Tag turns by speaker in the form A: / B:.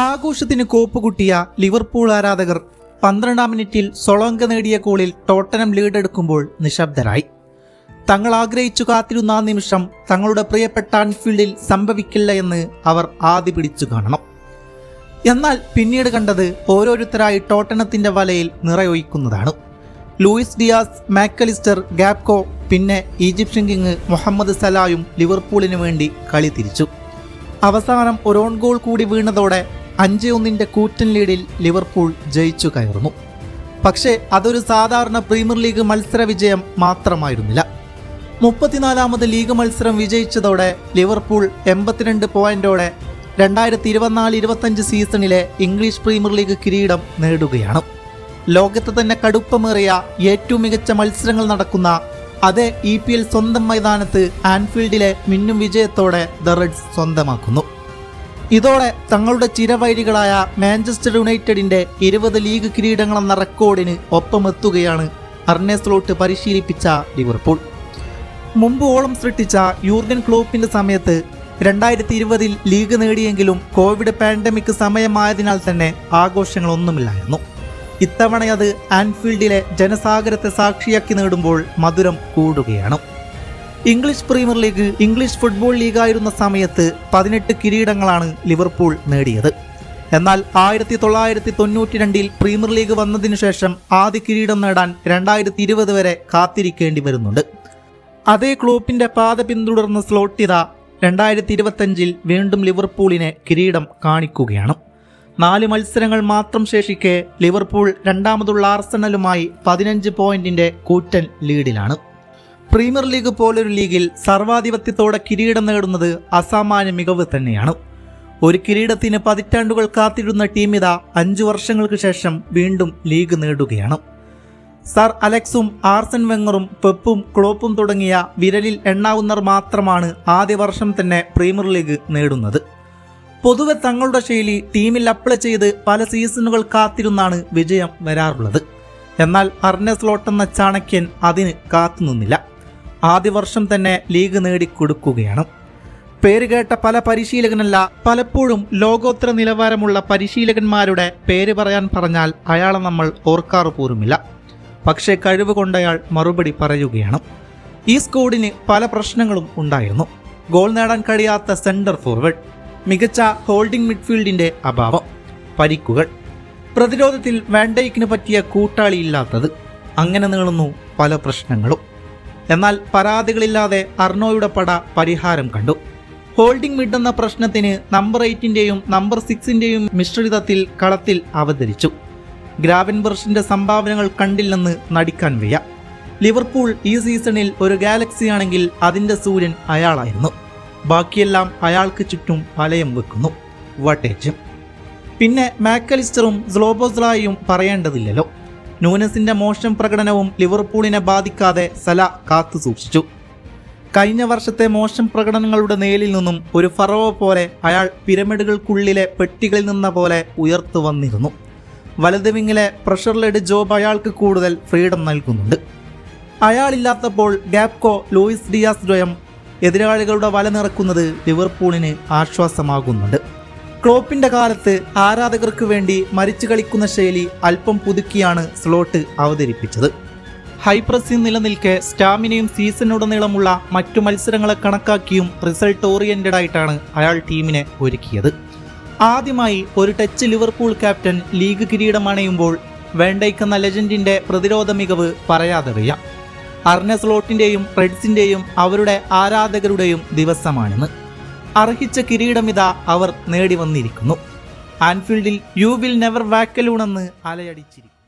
A: ആഘോഷത്തിന് കോപ്പുകുട്ടിയ ലിവർപൂൾ ആരാധകർ പന്ത്രണ്ടാം മിനിറ്റിൽ സൊളോങ്ക നേടിയ ഗോളിൽ ടോട്ടനം ലീഡെടുക്കുമ്പോൾ നിശബ്ദരായി. തങ്ങൾ ആഗ്രഹിച്ചു കാത്തിരുന്ന ആ നിമിഷം തങ്ങളുടെ പ്രിയപ്പെട്ട അൺഫീൽഡിൽ സംഭവിക്കില്ല എന്ന് അവർ ആദ്യ പിടിച്ചു കാണണം. എന്നാൽ പിന്നീട് കണ്ടത് ഓരോരുത്തരായി ടോട്ടനത്തിന്റെ വലയിൽ നിറയൊഴിക്കുന്നതാണ്. ലൂയിസ് ഡിയാസ് മാക്കലിസ്റ്റർ ഗാപ്കോ പിന്നെ ഈജിപ്ഷ്യൻ കിങ് മുഹമ്മദ് സലായും ലിവർപൂളിന് വേണ്ടി കളി തിരിച്ചു. അവസാനം ഒരു ഓൺ ഗോൾ കൂടി വീണതോടെ അഞ്ച് ഒന്നിന്റെ കൂറ്റൻ ലീഡിൽ ലിവർപൂൾ ജയിച്ചു കയറുന്നു. പക്ഷേ അതൊരു സാധാരണ പ്രീമിയർ ലീഗ് മത്സര വിജയം മാത്രമായിരുന്നില്ല. മുപ്പത്തിനാലാമത് ലീഗ് മത്സരം വിജയിച്ചതോടെ ലിവർപൂൾ എൺപത്തിരണ്ട് പോയിന്റോടെ രണ്ടായിരത്തി ഇരുപത്തിനാല് ഇരുപത്തഞ്ച് സീസണിലെ ഇംഗ്ലീഷ് പ്രീമിയർ ലീഗ് കിരീടം നേടുകയാണ്. ലോകത്ത് തന്നെ കടുപ്പമേറിയ ഏറ്റവും മികച്ച മത്സരങ്ങൾ നടക്കുന്ന അതേ ഇ എൽ സ്വന്തം മൈതാനത്ത് ആൻഫീൽഡിലെ മിന്നും വിജയത്തോടെ ദ റെഡ്സ് സ്വന്തമാക്കുന്നു. ഇതോടെ തങ്ങളുടെ ചിരവൈരികളായ മാഞ്ചസ്റ്റർ യുണൈറ്റഡിന്റെ ഇരുപത് ലീഗ് കിരീടങ്ങളെന്ന റെക്കോർഡിന് ഒപ്പമെത്തുകയാണ് അർനെ സ്ലോട്ട് പരിശീലിപ്പിച്ച ലിവർപൂൾ. മുമ്പ് ഓളം സൃഷ്ടിച്ച യൂർഗൻ ക്ലോപ്പിന്റെ സമയത്ത് രണ്ടായിരത്തി ഇരുപതിൽ ലീഗ് നേടിയെങ്കിലും കോവിഡ് പാൻഡമിക് സമയമായതിനാൽ തന്നെ ആഘോഷങ്ങളൊന്നുമില്ലായിരുന്നു. ഇത്തവണ അത് ആൻഫീൽഡിലെ ജനസാഗരത്തെ സാക്ഷിയാക്കി നേടുമ്പോൾ മധുരം കൂടുകയാണ്. English Premier League English football ലീഗായിരുന്ന സമയത്ത് പതിനെട്ട് കിരീടങ്ങളാണ് ലിവർപൂൾ നേടിയത്. എന്നാൽ ആയിരത്തി തൊള്ളായിരത്തി തൊണ്ണൂറ്റി രണ്ടിൽ പ്രീമിയർ ലീഗ് വന്നതിനു ശേഷം ആദ്യ കിരീടം നേടാൻ രണ്ടായിരത്തി ഇരുപത് വരെ കാത്തിരിക്കേണ്ടി വരുന്നുണ്ട്. അതേ ക്ലോപ്പിന്റെ പാത പിന്തുടർന്ന സ്ലോട്ടിത രണ്ടായിരത്തി ഇരുപത്തഞ്ചിൽ വീണ്ടും ലിവർപൂളിനെ കിരീടം കാണിക്കുകയാണ്. നാല് മത്സരങ്ങൾ മാത്രം ശേഷിക്കെ ലിവർപൂൾ രണ്ടാമതുള്ള ആർസണലുമായി പതിനഞ്ച് പോയിന്റിന്റെ കൂറ്റൻ ലീഡിലാണ്. പ്രീമിയർ ലീഗ് പോലൊരു ലീഗിൽ സർവാധിപത്യത്തോടെ കിരീടം നേടുന്നത് അസാമാന്യ മികവ് തന്നെയാണ്. ഒരു കിരീടത്തിന് പതിറ്റാണ്ടുകൾ കാത്തിരുന്ന ടീം ഇതാ അഞ്ചു വർഷങ്ങൾക്ക് ശേഷം വീണ്ടും ലീഗ് നേടുകയാണ്. സർ അലക്സും ആർസൻ വെങ്ങറും പെപ്പും ക്ലോപ്പും തുടങ്ങിയ വിരലിൽ എണ്ണാവുന്നവർ മാത്രമാണ് ആദ്യ വർഷം തന്നെ പ്രീമിയർ ലീഗ് നേടുന്നത്. പൊതുവെ തങ്ങളുടെ ശൈലി ടീമിൽ അപ്ലൈ ചെയ്ത് പല സീസണുകൾ കാത്തിരുന്നാണ് വിജയം വരാറുള്ളത്. എന്നാൽ അർണസ് എന്ന ചാണക്യൻ അതിന് കാത്തുനിന്നില്ല. ആദ്യ വർഷം തന്നെ ലീഗ് നേടിക്കൊടുക്കുകയാണ് പേരുകേട്ട പല പരിശീലകനല്ല പലപ്പോഴും ലോകോത്തര നിലവാരമുള്ള പരിശീലകന്മാരുടെ പേര് പറയാൻ പറഞ്ഞാൽ അയാളെ നമ്മൾ ഓർക്കാറ് പോലുമില്ല. പക്ഷേ കഴിവ് കൊണ്ടയാൾ മറുപടി പറയുകയാണ്. ഈ സ്കോഡിന് പല പ്രശ്നങ്ങളും ഉണ്ടായിരുന്നു. ഗോൾ നേടാൻ കഴിയാത്ത സെന്റർ ഫോർവേഡ് മികച്ച ഹോൾഡിംഗ് മിഡ്ഫീൽഡിന്റെ അഭാവം പരിക്കുകൾ പ്രതിരോധത്തിൽ വാൻഡൈക്കിന് പറ്റിയ കൂട്ടാളിയില്ലാത്തത് അങ്ങനെ നീളുന്നു പല പ്രശ്നങ്ങളും. എന്നാൽ പരാതികളില്ലാതെ അർണോയുടെ പട പരിഹാരം കണ്ടു. ഹോൾഡിംഗ് മിഡ് എന്ന പ്രശ്നത്തിന് നമ്പർ എയ്റ്റിന്റെയും നമ്പർ സിക്സിന്റെയും മിശ്രിതത്തിൽ കളത്തിൽ അവതരിച്ചു. ഗ്രാവൻബർഷിന്റെ സംഭാവനകൾ കണ്ടില്ലെന്ന് നടിക്കാൻ വയ്യ. ലിവർപൂൾ ഈ സീസണിൽ ഒരു ഗാലക്സിയാണെങ്കിൽ അതിന്റെ സൂര്യൻ അയാളായിരുന്നു. ബാക്കിയെല്ലാം അയാൾക്ക് ചുറ്റും വലയം വെക്കുന്നു. വട്ടേജും പിന്നെ മാക്കലിസ്റ്ററും സ്ലോബോസ്ലായും പറയേണ്ടതില്ലല്ലോ. നൂനസിന്റെ മോശം പ്രകടനവും ലിവർപൂളിനെ ബാധിക്കാതെ സല കാത്തു സൂക്ഷിച്ചു. കഴിഞ്ഞ വർഷത്തെ മോശം പ്രകടനങ്ങളുടെ നേലിൽ നിന്നും ഒരു ഫറവ പോലെ അയാൾ പിരമിഡുകൾക്കുള്ളിലെ പെട്ടികളിൽ നിന്ന പോലെ ഉയർത്തു വന്നിരുന്നു. വലത് വിങ്ങിലെ പ്രഷർ ലെഡ് ജോബ് അയാൾക്ക് കൂടുതൽ ഫ്രീഡം നൽകുന്നുണ്ട്. അയാളില്ലാത്തപ്പോൾ ഗാപ്കോ ലൂയിസ് ഡിയാസ് ദ്വയം എതിരാളികളുടെ വല നിറക്കുന്നത് ലിവർപൂളിന് ആശ്വാസമാകുന്നുണ്ട്. ക്ലോപ്പിന്റെ കാലത്ത് ആരാധകർക്ക് വേണ്ടി മരിച്ചു കളിക്കുന്ന ശൈലി അല്പം പുതുക്കിയാണ് സ്ലോട്ട് അവതരിപ്പിച്ചത്. ഹൈപ്രസിൽ നിലനിൽക്കെ സ്റ്റാമിനയും സീസണുടനീളമുള്ള മറ്റു മത്സരങ്ങളെ കണക്കാക്കിയും റിസൾട്ട് ഓറിയന്റഡ് ആയിട്ടാണ് അയാൾ ടീമിനെ ഒരുക്കിയത്. ആദ്യമായി ഒരു ടച്ച് ലിവർപൂൾ ക്യാപ്റ്റൻ ലീഗ് കിരീടമണയുമ്പോൾ വേണ്ടയ്ക്കുന്ന ലെജൻഡിന്റെ പ്രതിരോധ മികവ് പറയാതെ വയ്യ അർനെ സ്ലോട്ടിന്റെയും റെഡ്സിന്റെയും അവരുടെ ആരാധകരുടെയും ദിവസമാണിന്ന്. അർഹിച്ച കിരീടമിത അവർ നേടി വന്നിരിക്കുന്നു ആൻഫീൽഡിൽ യു വിൽ നെവർ വാക്കലൂണെന്ന് അലയടിച്ചിരിക്കുന്നു.